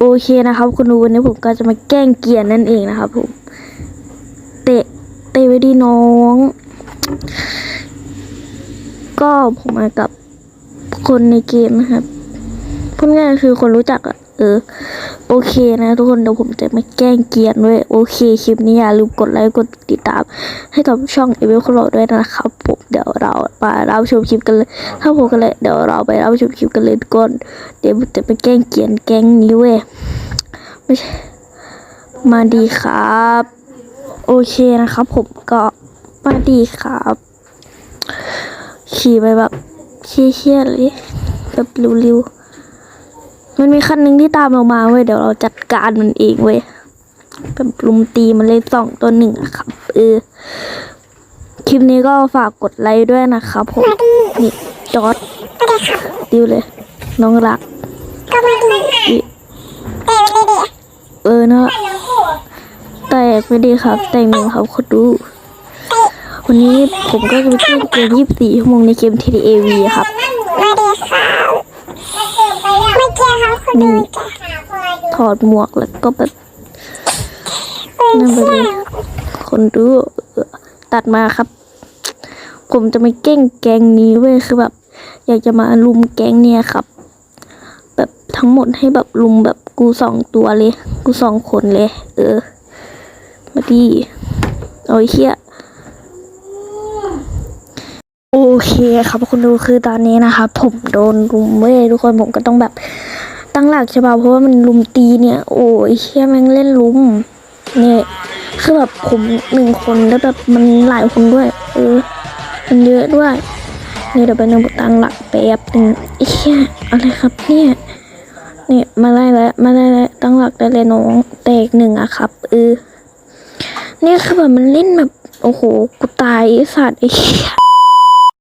โอเคนะครับคุณดูวันนี้ผมก็จะมาแกล้งเกียร์นั่นเองนะครับผม เตะเตะไว้ดีน้อง ก็ผมมากับคนในเกมนะครับพูดง่ายๆคือคนรู้จักอะ เออ โอเคนะทุกคนเดี๋ยวผมจะมาแกล้งเกียนด้วยโอเคคลิปนี้อย่าลืมกดไลค์กดติดตาม ให้กับช่องเอเวลคลด้วยนะครับผมเดี๋ยวเราไปรับชมคลิปกันเลยถ้าผมกันเลยเดี๋ยวเราไปรับชมคลิปกันเลยทุกคนเดี๋ยวจะไปแกล้งเกียนแก๊งนี้เว้ยไม่ใช่มาดีครับ โอเคนะครับ ผมก็มาดีครับ ขี่ไปแบบเชี่ยๆเลยแบบเร็วๆ มันมีคันหนึ่งที่ตามเรามาเว้ยเดี๋ยวเราจัดการมันเองเว้ยแบบลุมตีมันเลยสองตัวหนึ่งอะครับเออคลิปนี้ก็ฝากกดไลค์ด้วยนะครับผมนี่จอร์ดดิวเลย น้องรักก็ไม่ดีอิแต่ไม่ดีเออนะแตกไม่ดีครับ แต่งหนึ่งครับคนดู วันนี้ผมก็จะไปเล่นเกม24ชั่วโมงในเกม TDAV ครับ ไม่ดีครับไม่ เกี่ถอดหมวกแล้วก็แบบนั่นไปเลยคนดูตัดมาครับ ผมจะไม่เก้งแกงนี้เว้ยคือแบบ อยากจะมาลุมแกงเนี่ยครับ แบบทั้งหมดให้แบบลุมแบบกูสองตัวเลย กูสองคนเลย เออ มาดีเอาเชี่ยโอเคครับคุณดูคือตอนนี้นะครับผมโดนลุมเว้ยทุกคนผมก็ต้องแบบ ตั้งหลักใช่ป่ะเพราะว่ามันลุมตีเนี่ย โอ้ยเชี่ยแม่งเล่นลุมเนี่ยคือแบบผมหนึ่งคนแล้วแบบมันหลายคนด้วย เออ มันเยอะด้วยเนี่ยเดี๋ยวไปนึงตั้งหลักแป๊บหนึ่งไอ้เชี่ยอะไรครับเนี่ยเนี่ยมาไล่แล้วมาไล่แล้วตั้งหลักได้เลยน้องแตกหนึ่งอะครับเออเนี่ยคือแบบมันเล่นแบบโอ้โหกูตายไอ้สัตว์ไอ้